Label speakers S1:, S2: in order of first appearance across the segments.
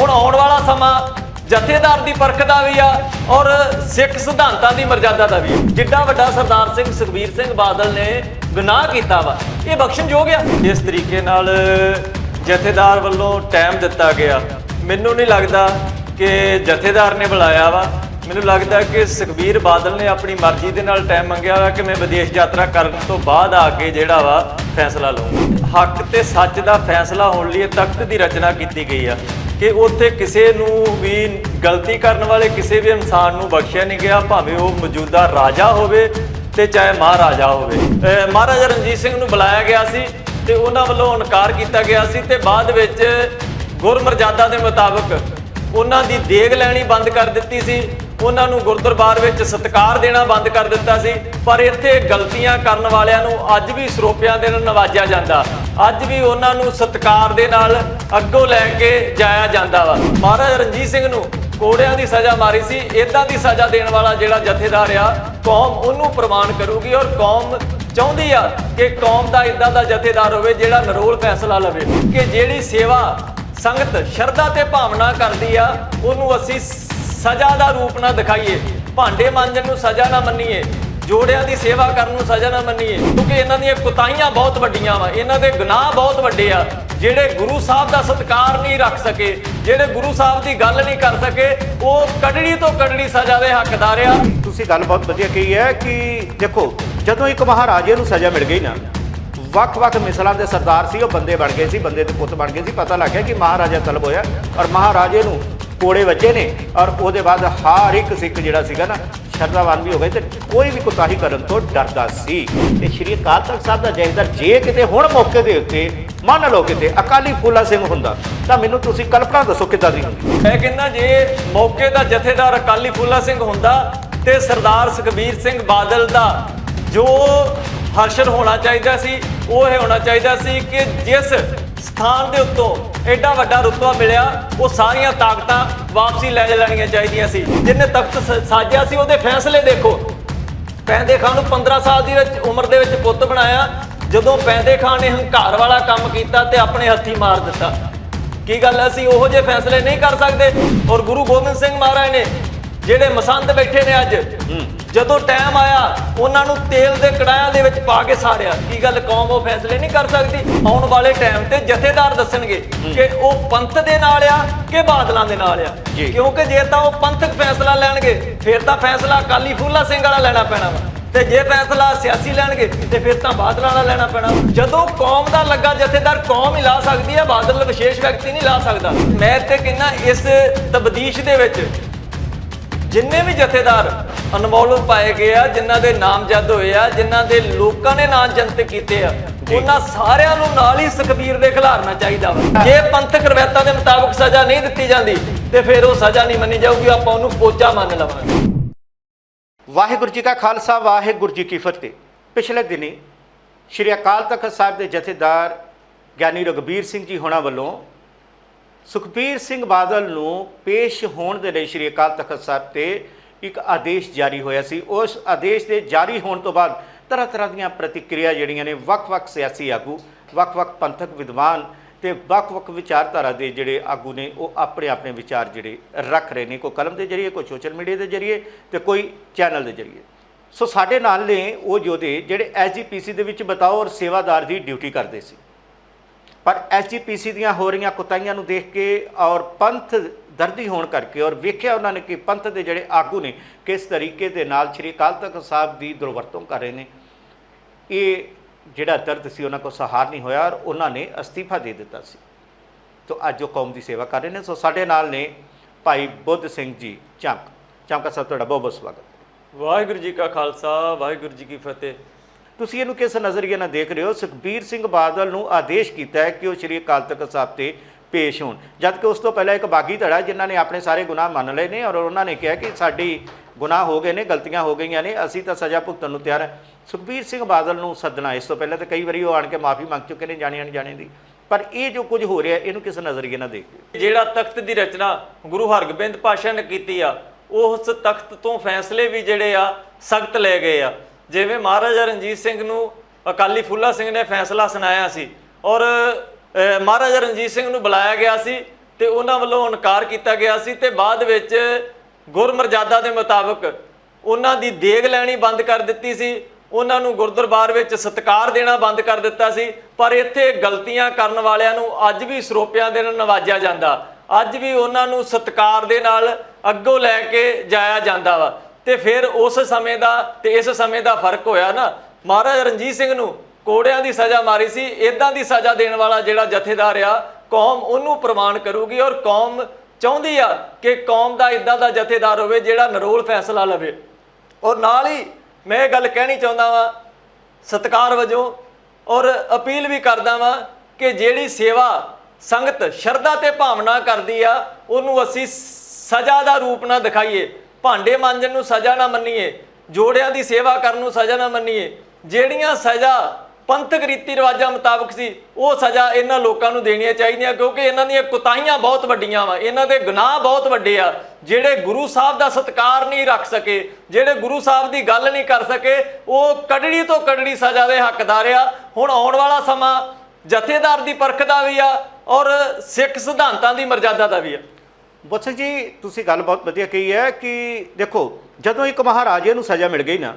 S1: ਹੁਣ ਆਉਣ ਵਾਲਾ ਸਮਾਂ ਜਥੇਦਾਰ ਦੀ ਪਰਖ ਦਾ ਵੀ ਆ ਔਰ ਸਿੱਖ ਸਿਧਾਂਤਾਂ ਦੀ ਮਰਜ਼ਾਦਾ ਦਾ ਵੀ ਆ। ਜਿੱਡਾ ਵੱਡਾ ਸਰਦਾਰ ਸਿੰਘ ਸੁਖਬੀਰ ਸਿੰਘ ਬਾਦਲ ਨੇ ਗੁਨਾਹ ਕੀਤਾ ਵਾ, ਇਹ ਬਖਸ਼ਣਯੋਗ ਆ। ਇਸ ਤਰੀਕੇ ਨਾਲ ਜਥੇਦਾਰ ਵੱਲੋਂ ਟਾਈਮ ਦਿੱਤਾ ਗਿਆ, ਮੈਨੂੰ ਨਹੀਂ ਲੱਗਦਾ ਕਿ ਜਥੇਦਾਰ ਨੇ ਬੁਲਾਇਆ ਵਾ। ਮੈਨੂੰ ਲੱਗਦਾ ਕਿ ਸੁਖਬੀਰ ਬਾਦਲ ਨੇ ਆਪਣੀ ਮਰਜ਼ੀ ਦੇ ਨਾਲ ਟਾਈਮ ਮੰਗਿਆ ਵਾ ਕਿ ਮੈਂ ਵਿਦੇਸ਼ ਯਾਤਰਾ ਕਰਨ ਤੋਂ ਬਾਅਦ ਆ ਕੇ ਜਿਹੜਾ ਵਾ ਫੈਸਲਾ ਲਵਾਂ ਹੱਕ ਤੇ ਸੱਚ ਦਾ ਫੈਸਲਾ ਹੋਣ ਲਈ ਤਖਤ ਦੀ ਰਚਨਾ ਕੀਤੀ ਗਈ ਆ। ਕਿ ਉੱਥੇ ਕਿਸੇ ਨੂੰ ਵੀ ਗਲਤੀ ਕਰਨ ਵਾਲੇ ਕਿਸੇ ਵੀ ਇਨਸਾਨ ਨੂੰ ਬਖਸ਼ਿਆ ਨਹੀਂ ਗਿਆ, ਭਾਵੇਂ ਉਹ ਮੌਜੂਦਾ ਰਾਜਾ ਹੋਵੇ ਤੇ ਚਾਹੇ ਮਹਾਰਾਜਾ ਹੋਵੇ। ਮਹਾਰਾਜਾ ਰਣਜੀਤ ਸਿੰਘ ਨੂੰ ਬੁਲਾਇਆ ਗਿਆ ਸੀ ਤੇ ਉਹਨਾਂ ਵੱਲੋਂ ਇਨਕਾਰ ਕੀਤਾ ਗਿਆ ਸੀ ਤੇ ਬਾਅਦ ਵਿੱਚ ਗੁਰਮਰਜ਼ਾਦਾ ਦੇ ਮੁਤਾਬਕ ਉਹਨਾਂ ਦੀ ਦੇਗ ਲੈਣੀ ਬੰਦ ਕਰ ਦਿੱਤੀ ਸੀ। ਉਹਨਾਂ ਨੂੰ ਗੁਰਦਰਬਾਰ ਵਿੱਚ ਸਤਿਕਾਰ ਦੇਣਾ ਬੰਦ ਕਰ ਦਿੱਤਾ ਸੀ। ਪਰ ਇੱਥੇ ਗਲਤੀਆਂ ਕਰਨ ਵਾਲਿਆਂ ਨੂੰ ਅੱਜ ਵੀ ਸਰੋਪਿਆਂ ਦੇ ਨਾਲ ਨਵਾਜਿਆ ਜਾਂਦਾ। ਅੱਜ ਵੀ ਉਹਨਾਂ ਨੂੰ ਸਤਿਕਾਰ ਦੇ ਨਾਲ ਅੱਗੋਂ ਲੈ ਕੇ ਜਾਇਆ ਜਾਂਦਾ ਵਾ। ਮਹਾਰਾਜਾ ਰਣਜੀਤ ਸਿੰਘ ਨੂੰ ਕੋੜਿਆਂ ਦੀ ਸਜ਼ਾ ਮਾਰੀ ਸੀ। ਇਦਾਂ ਦੀ ਸਜ਼ਾ ਦੇਣ ਵਾਲਾ ਜਿਹੜਾ ਜਥੇਦਾਰ ਆ, ਕੌਮ ਉਹਨੂੰ ਪ੍ਰਮਾਣ ਕਰੂਗੀ ਔਰ ਕੌਮ ਚਾਹੁੰਦੀ ਆ ਕਿ ਕੌਮ ਦਾ ਇਦਾਂ ਦਾ ਜਥੇਦਾਰ ਹੋਵੇ ਜਿਹੜਾ ਨਰੋਲ ਫੈਸਲਾ ਲਵੇ ਕਿ ਜਿਹੜੀ ਸੇਵਾ ਸੰਗਤ ਸ਼ਰਧਾ ਤੇ ਭਾਵਨਾ ਕਰਦੀ ਆ, ਉਹਨੂੰ ਅਸੀਂ ਸਜ਼ਾ ਦਾ ਰੂਪ ਨਾ ਦਿਖਾਈਏ। ਭਾਂਡੇ ਮਾਂਜਣ ਨੂੰ ਸਜ਼ਾ ਨਾ ਮੰਨੀਏ। ਜੋੜਿਆਂ ਦੀ ਸੇਵਾ ਕਰਨ ਨੂੰ ਸਜ਼ਾ ਨਾ ਮੰਨੀਏ। ਕਿਉਂਕਿ ਇਹਨਾਂ ਦੀਆਂ ਕੁਤਾਈਆਂ ਬਹੁਤ ਵੱਡੀਆਂ ਵਾ। ਇਹਨਾਂ ਦੇ ਗੁਨਾਹ ਬਹੁਤ ਵੱਡੇ ਆ। ਜਿਹੜੇ ਗੁਰੂ ਸਾਹਿਬ ਦਾ ਸਤਿਕਾਰ ਨਹੀਂ ਰੱਖ ਸਕੇ, ਜਿਹੜੇ ਗੁਰੂ ਸਾਹਿਬ ਦੀ ਗੱਲ ਨਹੀਂ ਕਰ ਸਕੇ, ਉਹ ਕੜੜੀ ਤੋਂ ਕੜੜੀ ਸਜ਼ਾ ਦੇ ਹੱਕਦਾਰ ਆ।
S2: ਤੁਸੀਂ ਗੱਲ ਬਹੁਤ ਵਧੀਆ ਕਹੀ ਹੈ ਕਿ ਦੇਖੋ, ਜਦੋਂ ਇੱਕ ਮਹਾਰਾਜੇ ਨੂੰ ਸਜ਼ਾ ਮਿਲ ਗਈ ਨਾ, ਵੱਖ-ਵੱਖ ਮਿਸਲਾਂ ਦੇ ਸਰਦਾਰ ਸੀ, ਉਹ ਬੰਦੇ ਬਣ ਗਏ ਸੀ, ਬੰਦੇ ਦੇ ਪੁੱਤ ਬਣ ਗਏ ਸੀ। ਪਤਾ ਲੱਗ ਗਿਆ ਕਿ ਮਹਾਰਾਜਾ ਤਲਬ ਹੋਇਆ ਔਰ ਮਹਾਰਾਜੇ ਨੂੰ ਕੋੜੇ ਵੱਜੇ ਨੇ ਔਰ ਉਹਦੇ ਬਾਅਦ ਹਰ ਇੱਕ ਸਿੱਖ ਜਿਹੜਾ ਸੀਗਾ ਨਾ, ਸ਼ਰਧਾਵਾਨ ਵੀ ਹੋ ਗਏ ਤੇ ਕੋਈ ਵੀ ਕੁਤਾਹੀ ਕਰਨ ਤੋਂ ਡਰਦਾ ਸੀ। ਤੇ ਸ਼੍ਰੀ ਅਕਾਲ ਤਖਤ ਸਾਹਿਬ ਦਾ ਜਥੇਦਾਰ ਜੇ ਕਿਤੇ ਹੁਣ ਮੌਕੇ ਦੇ ਉੱਤੇ ਮੰਨ ਲਓ ਕਿਤੇ ਅਕਾਲੀ ਫੂਲਾ ਸਿੰਘ ਹੁੰਦਾ, ਤਾਂ ਮੈਨੂੰ ਤੁਸੀਂ ਕਲਪਨਾ ਦੱਸੋ ਕਿੱਦਾਂ ਦੀ ਹੁੰਦੀ?
S1: ਮੈਂ ਕਹਿੰਦਾ ਜੇ ਮੌਕੇ ਦਾ ਜਥੇਦਾਰ ਅਕਾਲੀ ਫੂਲਾ ਸਿੰਘ ਹੁੰਦਾ ਤੇ ਸਰਦਾਰ ਸੁਖਬੀਰ ਸਿੰਘ ਬਾਦਲ ਦਾ ਜੋ ਹਰਸ਼ਰ ਹੋਣਾ ਚਾਹੀਦਾ ਸੀ, ਉਹ ਇਹ ਹੋਣਾ ਚਾਹੀਦਾ ਸੀ ਕਿ ਜਿਸ ਸਥਾਨ ਦੇ ਉੱਤੋਂ ਐਡਾ ਵੱਡਾ ਰੁਤਬਾ ਮਿਲਿਆ, ਉਹ ਸਾਰੀਆਂ ਤਾਕਤਾਂ ਵਾਪਸੀ ਲੈ ਲੈਣੀਆਂ ਚਾਹੀਦੀਆਂ ਸੀ। ਜਿਹਨੇ ਤਖਤ ਸਾਜਿਆ ਸੀ, ਉਹਦੇ ਫੈਸਲੇ ਦੇਖੋ। ਪੈਂਦੇ ਖਾਨ ਨੂੰ 15 ਸਾਲ ਦੀ ਵਿੱਚ ਉਮਰ ਦੇ ਵਿੱਚ ਪੁੱਤ ਬਣਾਇਆ, ਜਦੋਂ ਪੈਂਦੇ ਖਾਨ ਨੇ ਹੰਕਾਰ ਵਾਲਾ ਕੰਮ ਕੀਤਾ ਤੇ ਆਪਣੇ ਹੱਥੀ ਮਾਰ ਦਿੱਤਾ। ਕੀ ਗੱਲ ਅਸੀਂ ਉਹੋ ਜਿਹੇ ਫੈਸਲੇ ਨਹੀਂ ਕਰ ਸਕਦੇ? ਔਰ ਗੁਰੂ ਗੋਬਿੰਦ ਸਿੰਘ ਮਹਾਰਾਜ ਨੇ, ਜਿਹੜੇ ਮਸੰਦ ਬੈਠੇ ਨੇ ਅੱਜ ਜਦੋਂ ਟਾਈਮ ਆਇਆ ਉਹਨਾਂ ਨੂੰ ਤੇਲ ਦੇ ਕੜਾਇਆਂ ਦੇ ਵਿੱਚ ਪਾ ਕੇ ਸਾੜਿਆ। ਕੀ ਗੱਲ ਕੌਮ ਉਹ ਫੈਸਲੇ ਨਹੀਂ ਕਰ ਸਕਦੀ? ਆਉਣ ਵਾਲੇ ਟਾਈਮ ਤੇ ਜਥੇਦਾਰ ਦੱਸਣਗੇ ਕਿ ਉਹ ਪੰਥ ਦੇ ਨਾਲ ਆ ਕਿ ਬਾਦਲਾਂ ਦੇ ਨਾਲ ਆ। ਕਿਉਂਕਿ ਜੇ ਤਾਂ ਉਹ ਪੰਥਕ ਫੈਸਲਾ ਲੈਣਗੇ ਫਿਰ ਤਾਂ ਫੈਸਲਾ ਅਕਾਲੀ ਫੂਲਾ ਸਿੰਘ ਵਾਲਾ ਲੈਣਾ ਪੈਣਾ ਵਾ। ਤੇ ਜੇ ਫੈਸਲਾ ਸਿਆਸੀ ਲੈਣਗੇ ਤੇ ਫਿਰ ਤਾਂ ਬਾਦਲਾਂ ਵਾਲਾ ਲੈਣਾ ਪੈਣਾ ਜਦੋਂ ਕੌਮ ਦਾ ਲੱਗਾ ਜਥੇਦਾਰ ਕੌਮ ਹੀ ਲਾ ਸਕਦੀ ਹੈ ਬਾਦਲ ਵਿਸ਼ੇਸ਼ ਵਿਅਕਤੀ ਨਹੀਂ ਲਾ ਸਕਦਾ। ਮੈਂ ਤੇ ਕਹਿੰਦਾ ਇਸ ਤਬਦੀਸ਼ ਦੇ ਵਿੱਚ ਜਿੰਨੇ ਵੀ ਜਥੇਦਾਰ ਅਨਮੋਲ ਪਾਏ ਗਏ ਆ ਜਿਨ੍ਹਾਂ ਦੇ ਨਾਮਜ਼ਦ ਹੋਏ ਆ ਜਿਨ੍ਹਾਂ ਦੇ ਲੋਕਾਂ ਨੇ ਨਾਂ ਜਨਤਕ ਕੀਤੇ ਆ ਉਹਨਾਂ ਸਾਰਿਆਂ ਨੂੰ ਨਾਲ ਹੀ ਸੁਖਬੀਰ ਦੇ ਖਿਲਾਰਨਾ ਚਾਹੀਦਾ ਵਾ। ਜੇ ਪੰਥਕ ਰਵਾਇਤਾਂ ਦੇ ਮੁਤਾਬਕ ਸਜ਼ਾ ਨਹੀਂ ਦਿੱਤੀ ਜਾਂਦੀ ਤੇ ਫਿਰ ਉਹ ਸਜ਼ਾ ਨਹੀਂ ਮੰਨੀ ਜਾਊਗੀ ਆਪਾਂ ਉਹਨੂੰ ਪੋਚਾ ਮੰਨ ਲਵਾਂਗੇ।
S2: ਵਾਹਿਗੁਰੂ ਜੀ ਕਾ ਖਾਲਸਾ ਵਾਹਿਗੁਰੂ ਜੀ ਕੀ ਫਤਿਹ। ਪਿਛਲੇ ਦਿਨੀ ਸ਼੍ਰੀ ਅਕਾਲ ਤਖਤ ਸਾਹਿਬ ਦੇ ਜਥੇਦਾਰ ਗਿਆਨੀ ਰਗਬੀਰ ਸਿੰਘ ਜੀ ਹੋਣਾ ਵੱਲੋਂ ਸੁਖਬੀਰ ਸਿੰਘ ਬਾਦਲ ਨੂੰ ਪੇਸ਼ ਹੋਣ ਦੇ ਲਈ ਸ਼੍ਰੀ ਅਕਾਲ ਤਖਤ ਸਾਹਿਬ ਤੇ ਇੱਕ ਆਦੇਸ਼ ਜਾਰੀ ਹੋਇਆ ਸੀ। ਉਸ ਆਦੇਸ਼ ਦੇ ਜਾਰੀ ਹੋਣ ਤੋਂ ਬਾਅਦ ਤਰ੍ਹਾਂ ਤਰ੍ਹਾਂ ਦੀਆਂ ਪ੍ਰਤੀਕਿਰਿਆ ਜਿਹੜੀਆਂ ਨੇ, ਵੱਖ-ਵੱਖ ਸਿਆਸੀ ਆਗੂ, ਵੱਖ-ਵੱਖ ਪੰਥਕ ਵਿਦਵਾਨ ਤੇ ਵੱਖ-ਵੱਖ ਵਿਚਾਰਧਾਰਾ ਦੇ ਜਿਹੜੇ ਆਗੂ ਨੇ, ਉਹ ਆਪਣੇ ਆਪਣੇ ਵਿਚਾਰ ਜਿਹੜੇ ਰੱਖ ਰਹੇ ਨੇ। ਕੋਈ ਕਲਮ ਦੇ ਜਰੀਏ, ਕੋਈ ਸੋਸ਼ਲ ਮੀਡੀਆ ਦੇ ਜਰੀਏ ਤੇ ਕੋਈ ਚੈਨਲ ਦੇ ਜਰੀਏ। ਸੋ ਸਾਡੇ ਨਾਲ ਨੇ ਉਹ ਯੋਧੇ ਜਿਹੜੇ ਐਸਜੀਪੀਸੀ ਦੇ ਵਿੱਚ ਬਤਾਓ ਔਰ ਸੇਵਾਦਾਰ ਦੀ ਡਿਊਟੀ ਕਰਦੇ ਸੀ। ਪਰ ਐਸਜੀਪੀਸੀ ਦੀਆਂ ਹੋ ਰਹੀਆਂ ਕੁਤਾਈਆਂ ਨੂੰ ਦੇਖ ਕੇ ਔਰ ਪੰਥ ਦਰਦੀ ਹੋਣ ਕਰਕੇ ਔਰ ਵੇਖਿਆ ਉਹਨਾਂ ਨੇ ਕਿ ਪੰਥ ਦੇ ਜਿਹੜੇ ਆਗੂ ਨੇ ਕਿਸ ਤਰੀਕੇ ਦੇ ਨਾਲ ਸ਼੍ਰੀ ਅਕਾਲ ਤਖਤ ਸਾਹਿਬ ਦੀ ਦੁਰਵਰਤੋਂ ਕਰ ਰਹੇ ਨੇ। ਇਹ ਜਿਹੜਾ ਦਰਦ ਸੀ ਉਹਨਾਂ ਕੋ ਸਹਾਰ ਨਹੀਂ ਹੋਇਆ ਔਰ ਉਹਨਾਂ ਨੇ ਅਸਤੀਫਾ ਦੇ ਦਿੱਤਾ ਸੀ। ਤੋ ਅੱਜ ਉਹ ਕੌਮ ਦੀ ਸੇਵਾ ਕਰ ਰਹੇ ਨੇ। ਸੋ ਸਾਡੇ ਨਾਲ ਨੇ ਭਾਈ ਬੁੱਧ ਸਿੰਘ ਜੀ ਚੰਕ। ਚੰਕਾ ਸਾਹਿਬ, ਤੁਹਾਡਾ ਬਹੁਤ ਬਹੁਤ ਸਵਾਗਤ।
S1: ਵਾਹਿਗੁਰੂ ਜੀ ਕਾ ਖਾਲਸਾ, ਵਾਹਿਗੁਰੂ ਜੀ ਕੀ ਫਤਿਹ।
S2: ਤੁਸੀਂ ਇਹਨੂੰ ਕਿਸ ਨਜ਼ਰੀਏ ਨਾਲ ਦੇਖ ਰਹੇ ਹੋ? ਸੁਖਬੀਰ ਸਿੰਘ ਬਾਦਲ ਨੂੰ ਆਦੇਸ਼ ਕੀਤਾ ਹੈ ਕਿ ਉਹ ਸ਼੍ਰੀ ਅਕਾਲ ਤਖਤ ਸਾਹਿਬ ਤੇ ਪੇਸ਼ ਹੋਣ। ਜਦਕਿ ਉਸ ਤੋਂ ਪਹਿਲਾਂ ਇੱਕ ਬਾਗੀ ਧੜਾ ਜਿਨ੍ਹਾਂ ਨੇ ਆਪਣੇ ਸਾਰੇ ਗੁਨਾਹ ਮੰਨ ਲਏ ਨੇ ਔਰ ਉਹਨਾਂ ਨੇ ਕਿਹਾ ਕਿ ਸਾਡੀ ਗੁਨਾਹ ਹੋ ਗਏ ਨੇ, ਗਲਤੀਆਂ ਹੋ ਗਈਆਂ ਨੇ, ਅਸੀਂ ਤਾਂ ਸਜ਼ਾ ਭੁਗਤਣ ਨੂੰ ਤਿਆਰ ਹਾਂ। ਸੁਖਬੀਰ ਸਿੰਘ ਬਾਦਲ ਨੂੰ ਸੱਦਣਾ, ਇਸ ਤੋਂ ਪਹਿਲਾਂ ਤਾਂ ਕਈ ਵਾਰੀ ਉਹ ਆਣ ਕੇ ਮਾਫੀ ਮੰਗ ਚੁੱਕੇ ਨੇ ਜਾਣੇ ਅਣਜਾਣੇ ਦੀ। ਪਰ ਇਹ ਜੋ ਕੁਝ ਹੋ ਰਿਹਾ, ਇਹਨੂੰ ਕਿਸ ਨਜ਼ਰੀਏ ਨਾਲ ਦੇਖਦੇ ਹੋ?
S1: ਜਿਹੜਾ ਤਖਤ ਦੀ ਰਚਨਾ ਗੁਰੂ ਹਰਗੋਬਿੰਦ ਪਾਸ਼ਾ ਨੇ ਕੀਤੀ ਆ, ਉਸ ਤਖਤ ਤੋਂ ਫੈਸਲੇ ਵੀ ਜਿਹੜੇ ਆ, ਸਖਤ ਲਏ ਗਏ ਆ। ਜਿਵੇਂ ਮਹਾਰਾਜਾ ਰਣਜੀਤ ਸਿੰਘ ਨੂੰ ਅਕਾਲੀ ਫੂਲਾ ਸਿੰਘ ਨੇ ਫੈਸਲਾ ਸੁਣਾਇਆ ਸੀ ਔਰ ਮਹਾਰਾਜਾ ਰਣਜੀਤ ਸਿੰਘ ਨੂੰ ਬੁਲਾਇਆ ਗਿਆ ਸੀ ਤੇ ਉਹਨਾਂ ਵੱਲੋਂ ਇਨਕਾਰ ਕੀਤਾ ਗਿਆ ਸੀ ਤੇ ਬਾਅਦ ਵਿੱਚ ਗੁਰਮਰਜ਼ਾਦਾ ਦੇ ਮੁਤਾਬਕ ਉਹਨਾਂ ਦੀ ਦੇਗ ਲੈਣੀ ਬੰਦ ਕਰ ਦਿੱਤੀ ਸੀ, ਉਹਨਾਂ ਨੂੰ ਗੁਰਦਰਬਾਰ ਵਿੱਚ ਸਤਿਕਾਰ ਦੇਣਾ ਬੰਦ ਕਰ ਦਿੱਤਾ ਸੀ, ਪਰ ਇੱਥੇ ਗਲਤੀਆਂ ਕਰਨ ਵਾਲਿਆਂ ਨੂੰ ਅੱਜ ਵੀ ਸਰੋਪਿਆਂ ਦੇ ਨਾਲ ਨਵਾਜਿਆ ਜਾਂਦਾ, ਅੱਜ ਵੀ ਉਹਨਾਂ ਨੂੰ ਸਤਿਕਾਰ ਦੇ ਨਾਲ ਅੱਗੋਂ ਲੈ ਕੇ ਜਾਇਆ ਜਾਂਦਾ ਵਾ। ਤੇ ਫਿਰ ਉਸ ਸਮੇਂ ਦਾ ਤੇ ਇਸ ਸਮੇਂ ਦਾ ਫ਼ਰਕ ਹੋਇਆ ਨਾ। ਮਹਾਰਾਜਾ ਰਣਜੀਤ ਸਿੰਘ ਨੂੰ ਕੋੜਿਆਂ ਦੀ ਸਜ਼ਾ ਮਾਰੀ ਸੀ ਇਦਾਂ ਦੀ ਸਜ਼ਾ ਦੇਣ ਵਾਲਾ ਜਿਹੜਾ ਜਥੇਦਾਰ ਆ, ਕੌਮ ਉਹਨੂੰ ਪ੍ਰਵਾਨ ਕਰੂਗੀ ਔਰ ਕੌਮ ਚਾਹੁੰਦੀ ਆ ਕਿ ਕੌਮ ਦਾ ਇਦਾਂ ਦਾ ਜਥੇਦਾਰ ਹੋਵੇ ਜਿਹੜਾ ਨਰੋਲ ਫੈਸਲਾ ਲਵੇ। ਔਰ ਨਾਲ ਹੀ ਮੈਂ ਇਹ ਗੱਲ ਕਹਿਣੀ ਚਾਹੁੰਦਾ ਵਾਂ, ਸਤਕਾਰ ਵਜੋਂ ਔਰ ਅਪੀਲ ਵੀ ਕਰਦਾ ਵਾਂ ਕਿ ਜਿਹੜੀ ਸੇਵਾ ਸੰਗਤ ਸ਼ਰਧਾ ਤੇ ਭਾਵਨਾ ਕਰਦੀ ਆ, ਉਹਨੂੰ ਅਸੀਂ ਸਜ਼ਾ ਦਾ ਰੂਪ ਨਾ ਦਿਖਾਈਏ। ਭਾਂਡੇ ਮਾਂਜਣ ਨੂੰ ਸਜ਼ਾ ਨਾ ਮੰਨੀਏ, ਜੋੜਿਆਂ ਦੀ ਸੇਵਾ ਕਰਨ ਨੂੰ ਸਜ਼ਾ ਨਾ ਮੰਨੀਏ, ਜਿਹੜੀਆਂ ਸਜ਼ਾ ਪੰਥਕ ਰੀਤੀ ਰਿਵਾਜਾਂ ਮੁਤਾਬਕ ਸੀ, ਉਹ ਸਜ਼ਾ ਇਹਨਾਂ ਲੋਕਾਂ ਨੂੰ ਦੇਣੀਆਂ ਚਾਹੀਦੀਆਂ, ਕਿਉਂਕਿ ਇਹਨਾਂ ਦੀਆਂ ਕੁਤਾਹੀਆਂ ਬਹੁਤ ਵੱਡੀਆਂ ਵਾ, ਇਹਨਾਂ ਦੇ ਗੁਨਾਹ ਬਹੁਤ ਵੱਡੇ ਆ, ਜਿਹੜੇ ਗੁਰੂ ਸਾਹਿਬ ਦਾ ਸਤਕਾਰ ਨਹੀਂ ਰੱਖ ਸਕੇ, ਜਿਹੜੇ ਗੁਰੂ ਸਾਹਿਬ ਦੀ ਗੱਲ ਨਹੀਂ ਕਰ ਸਕੇ, ਉਹ ਕੜੜੀ ਤੋਂ ਕੜੜੀ ਸਜ਼ਾ ਦੇ ਹੱਕਦਾਰ ਆ। ਹੁਣ ਆਉਣ ਵਾਲਾ ਸਮਾਂ ਜਥੇਦਾਰ ਦੀ ਪਰਖ ਦਾ ਵੀ ਆ, ਔਰ ਸਿੱਖ ਸਿਧਾਂਤਾਂ ਦੀ ਮਰਜ਼ਾਦਾ ਦਾ ਵੀ ਆ।
S2: ਬੁੱਧ ਜੀ, ਤੁਸੀਂ ਗੱਲ ਬਹੁਤ ਵਧੀਆ ਕਹੀ ਹੈ ਕਿ ਦੇਖੋ, ਜਦੋਂ ਇੱਕ ਮਹਾਰਾਜੇ ਨੂੰ ਸਜ਼ਾ ਮਿਲ ਗਈ ਨਾ,